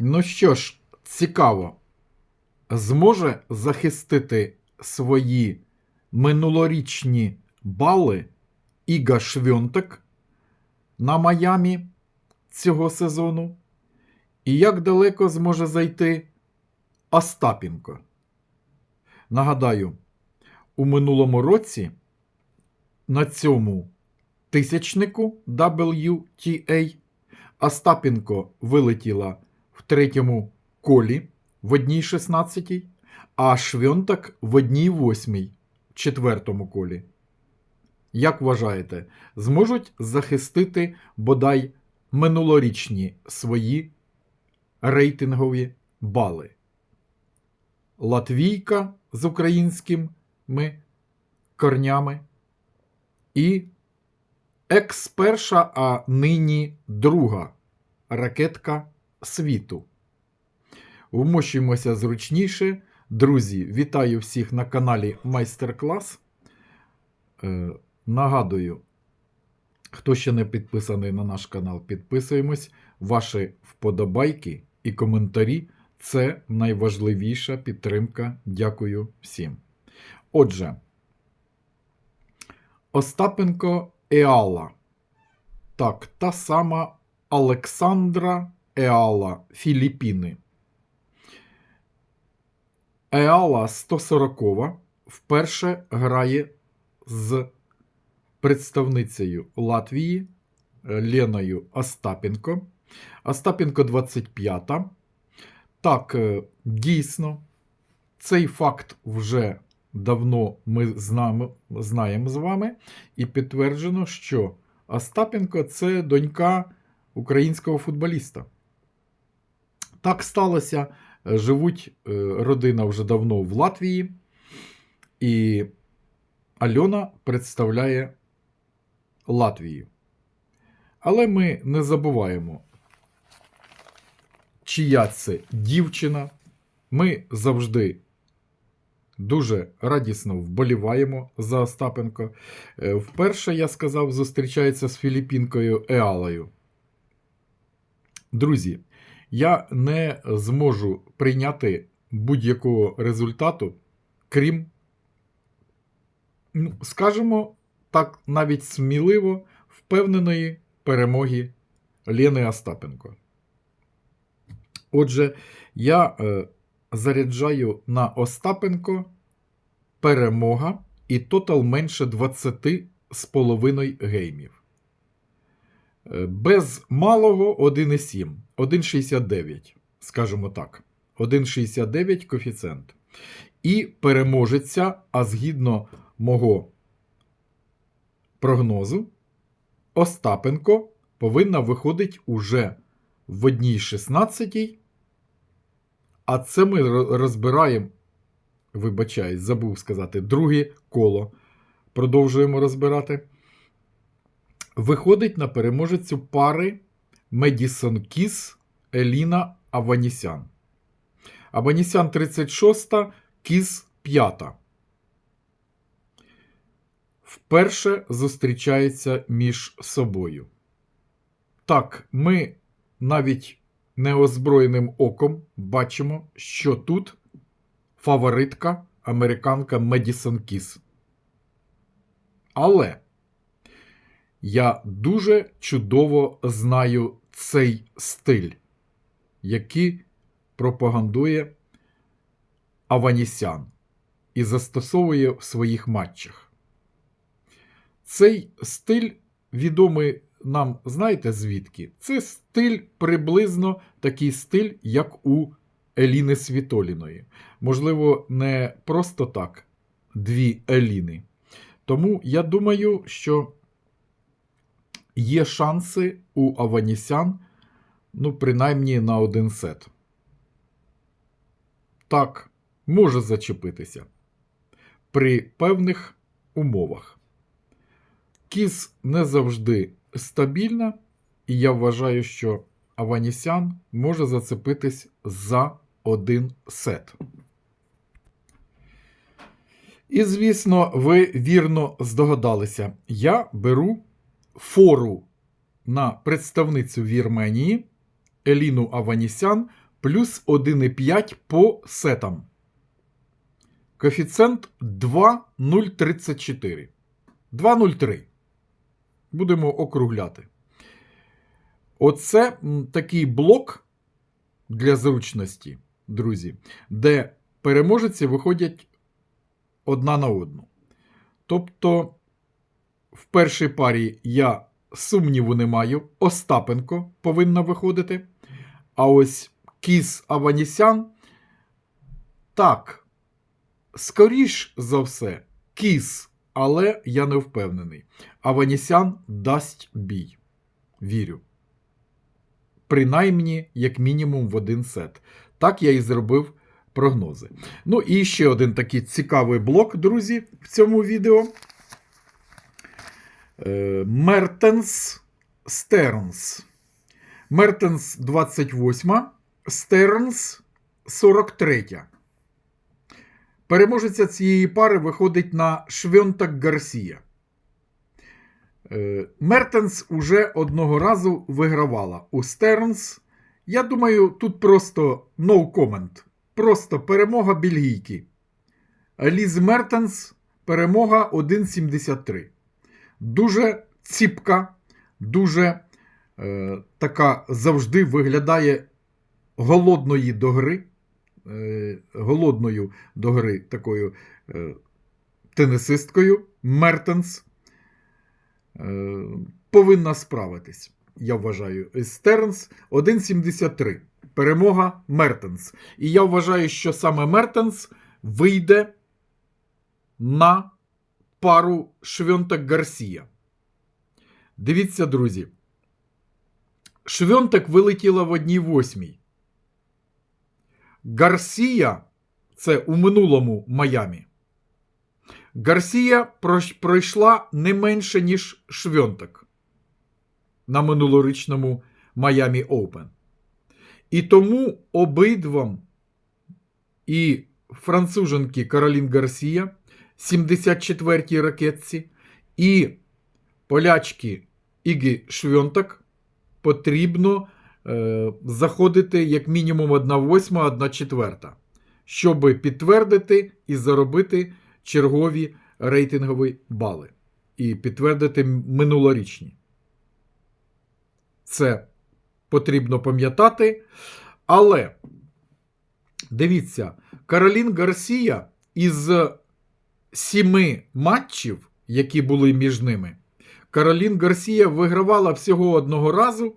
Ну що ж, цікаво, зможе захистити свої минулорічні бали Іга Швьонтек на Майамі цього сезону? І як далеко зможе зайти Остапенко? Нагадаю, у минулому році на цьому тисячнику WTA Остапенко вилетіла в третьому колі в одній 16, а Швьонтак в одній восьмій в четвертому колі. Як вважаєте, зможуть захистити бодай минулорічні свої рейтингові бали? Латвійка з українськими корнями і екс-перша, а нині друга ракетка світу. Вмощуємося зручніше. Друзі, вітаю всіх на каналі Майстер-клас. Е, нагадую, хто ще не підписаний на наш канал, підписуємось. Ваші вподобайки і коментарі це найважливіша підтримка. Дякую всім. Отже, Остапенко Еала. Так, та сама Олександра Еала, Філіппіни. Еала 140 вперше грає з представницею Латвії Леною Остапенко. Остапенко 25. Так, е, дійсно, цей факт вже давно ми знаємо з вами, і підтверджено, що Остапенко це донька українського футболіста. Так сталося. Е, Живуть е, родина вже давно в Латвії, і Альона представляє Латвію. Але ми не забуваємо, чия це дівчина. Ми завжди дуже радісно вболіваємо за Остапенко. Е, Вперше, я сказав, зустрічається з Філіппінкою Еалою. Друзі, я не зможу прийняти будь-якого результату, крім, ну, скажімо так, навіть сміливо впевненої перемоги Лени Остапенко. Отже, я е, заряджаю на Остапенко перемога і тотал менше 20 з половиною геймів. Е, Без малого 1,7, 1,69, скажімо так. 1,69 коефіцієнт. І переможеться, а згідно мого прогнозу, Остапенко повинна виходити уже в одній 16 а це ми розбираємо, вибачаюсь, забув сказати, друге коло. Продовжуємо розбирати. Виходить на переможецю пари Медісон Кіс Еліна Аванісян. Аванісян 36, Кіс 5. Вперше зустрічаються між собою. Так, ми навіть неозброєним оком бачимо, що тут фаворитка американка Медісон Кіс. Але я дуже чудово знаю цей стиль, який пропагандує Аванісян і застосовує в своїх матчах. Цей стиль відомий нам, знаєте звідки? Це стиль приблизно такий стиль, як у Еліни Світоліної. Можливо, не просто так дві Еліни. Тому я думаю, що є шанси у Аванісян, ну, принаймні на один сет. Так, може зачепитися при певних умовах. Кіз не завжди стабільна, і я вважаю, що Аванісян може зацепитись за один сет. І, звісно, ви вірно здогадалися, я беру фору на представницю Вірменії Еліну Аванісян плюс 1,5 по сетам. Коефіцієнт 2,034. 2,03. Будемо округляти. Оце такий блок для зручності, друзі, де переможці виходять одна на одну. Тобто, в першій парі я сумніву не маю. Остапенко повинна виходити. А ось Кіс Аванісян. Так, скоріш за все, Кіс, але я не впевнений. Аванісян дасть бій. Вірю. Принаймні, як мінімум, в один сет. Так я і зробив прогнози. Ну і ще один такий цікавий блок, друзі, в цьому відео. Е, Мертенс Стернс. Мертенс 28, Стернс 43. Переможеця цієї пари виходить на Швьонтак Гарсія. Е, Мертенс уже одного разу вигравала у Стернс. Я думаю, тут просто no comment. Просто перемога бельгійки. Ліз Мертенс перемога 1,73. Дуже ціпка, дуже е, така завжди виглядає голодної до гри. Е, голодною до гри такою е, тенісисткою Мертенс. Е, повинна справитись, я вважаю. Стернс 1,73. Перемога Мертенс. І я вважаю, що саме Мертенс вийде на пару Швьонтак Гарсія. Дивіться, друзі. Швьонтак вилетіла в одній восьмій. Гарсія це у минулому Майамі. Гарсія пройшла не менше, ніж Швьонтак на минулорічному Майамі Оупен. І тому обидвам і француженки Каролін Гарсія 74-й ракетці, і полячки Ігі Швьонтак потрібно е, заходити як мінімум 1 восьма, 1 четверта, щоб підтвердити і заробити чергові рейтингові бали. І підтвердити минулорічні. Це потрібно пам'ятати. Але дивіться, Каролін Гарсія із сіми матчів, які були між ними, Каролін Гарсія вигравала всього одного разу.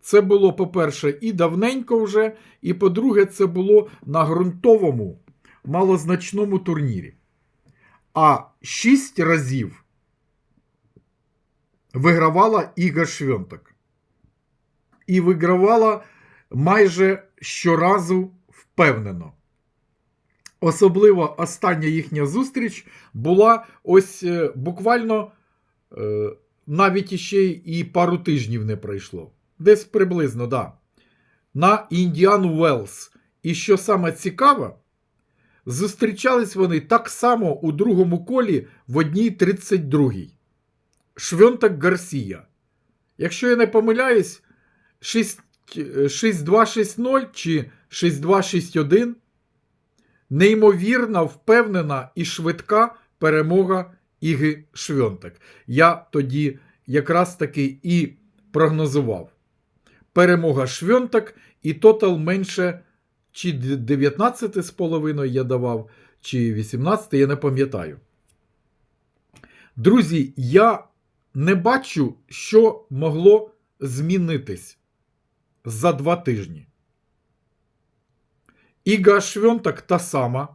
Це було, по-перше, і давненько вже, і по-друге, це було на ґрунтовому малозначному турнірі. А шість разів вигравала Іга Швьонтак. І вигравала майже щоразу впевнено. Особливо остання їхня зустріч була ось е, буквально е, навіть іще і пару тижнів не пройшло. Десь приблизно, да. На Індіан Уелс. І що саме цікаве, зустрічались вони так само у другому колі в одній 32-й. Швьонтак Гарсія. Якщо я не помиляюсь, 6 6-2-6-0 чи 6-2-6-1 неймовірна, впевнена і швидка перемога Іги Швьонтак. Я тоді якраз таки і прогнозував. Перемога Швьонтак і тотал менше чи 19,5 я давав, чи 18, я не пам'ятаю. Друзі, я не бачу, що могло змінитись за два тижні. Іга Швьонтак та сама,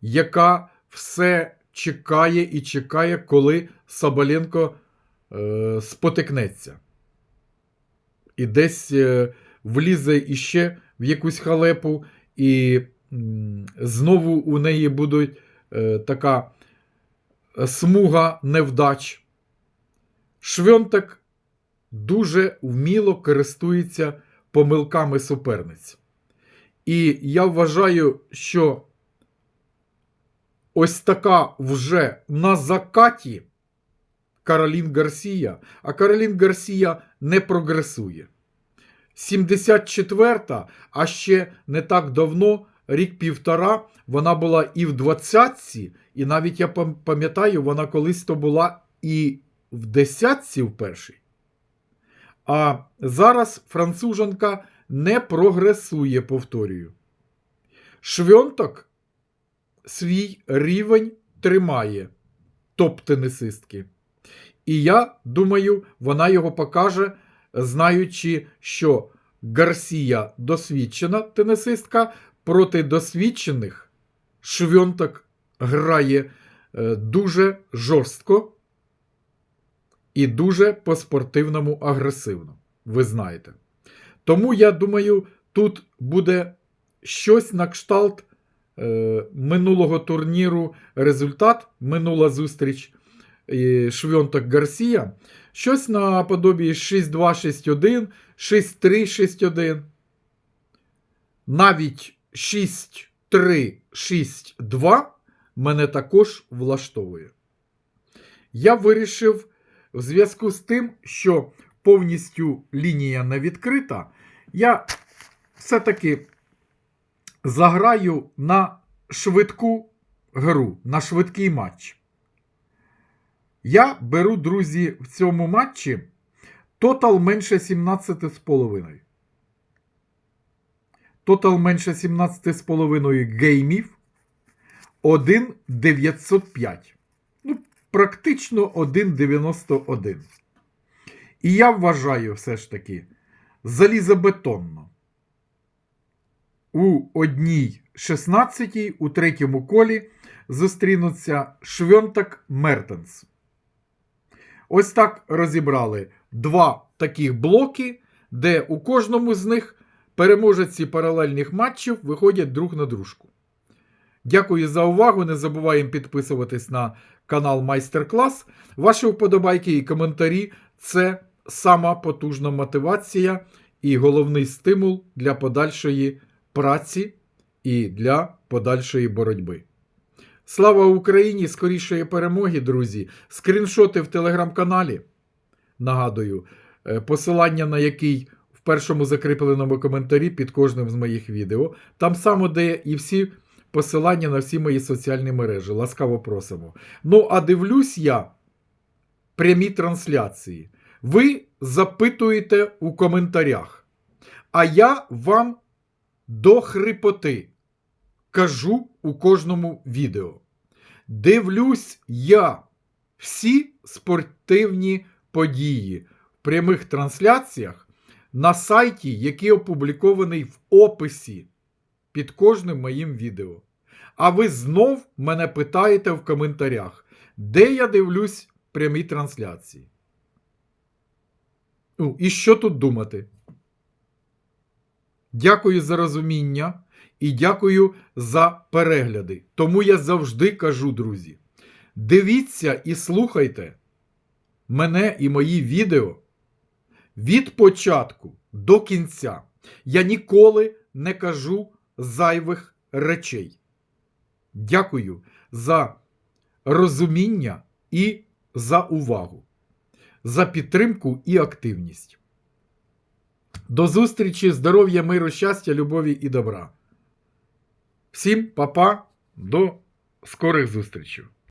яка все чекає і чекає, коли Соболенко е, спотикнеться. І десь е, влізе іще в якусь халепу, і м, знову у неї буде е, така смуга невдач. Швьонтак дуже вміло користується помилками суперниць. І я вважаю, що ось така вже на закаті Каролін Гарсія, а Каролін Гарсія не прогресує. 74-та, а ще не так давно, рік-півтора, вона була і в двадцятці, і навіть я пам'ятаю, вона колись то була і в десятці в першій. А зараз француженка не прогресує, повторюю. Швьонток свій рівень тримає топ-тенісистки. І я думаю, вона його покаже, знаючи, що Гарсія досвідчена тенісистка проти досвідчених Швьонток грає е, дуже жорстко і дуже по-спортивному агресивно. Ви знаєте. Тому я думаю, тут буде щось на кшталт е, минулого турніру результат, минула зустріч е, Швьонток Гарсія. Щось наподобі 6-2, 6-1, 6-3, 6-1. Навіть 6-3, 6-2 мене також влаштовує. Я вирішив в зв'язку з тим, що повністю лінія не відкрита, я все-таки заграю на швидку гру, на швидкий матч. Я беру, друзі, в цьому матчі тотал менше 17,5. Тотал менше 17,5 геймів 1,905. Ну, практично 1,91. І я вважаю все ж таки залізобетонно. У одній 16 у третьому колі зустрінуться Швьонтак Мертенс. Ось так розібрали два таких блоки, де у кожному з них переможці паралельних матчів виходять друг на дружку. Дякую за увагу. Не забуваємо підписуватись на канал Майстер Клас. Ваші вподобайки і коментарі це сама потужна мотивація і головний стимул для подальшої праці і для подальшої боротьби. Слава Україні! Скорішої перемоги, друзі! Скріншоти в телеграм-каналі. Нагадую, е, посилання на який в першому закріпленому коментарі під кожним з моїх відео. Там само де і всі посилання на всі мої соціальні мережі. Ласкаво просимо. Ну, а дивлюсь я прямі трансляції. Ви запитуєте у коментарях. А я вам до хрипоти кажу у кожному відео. Дивлюсь я всі спортивні події в прямих трансляціях на сайті, який опублікований в описі під кожним моїм відео. А ви знов мене питаєте в коментарях, де я дивлюсь прямі трансляції. Ну, і що тут думати? Дякую за розуміння і дякую за перегляди. Тому я завжди кажу, друзі: дивіться і слухайте мене і мої відео від початку до кінця. Я ніколи не кажу зайвих речей. Дякую за розуміння і за увагу, за підтримку і активність. До зустрічі, здоров'я, миру, щастя, любові і добра. Всім па-па, до скорих зустрічей!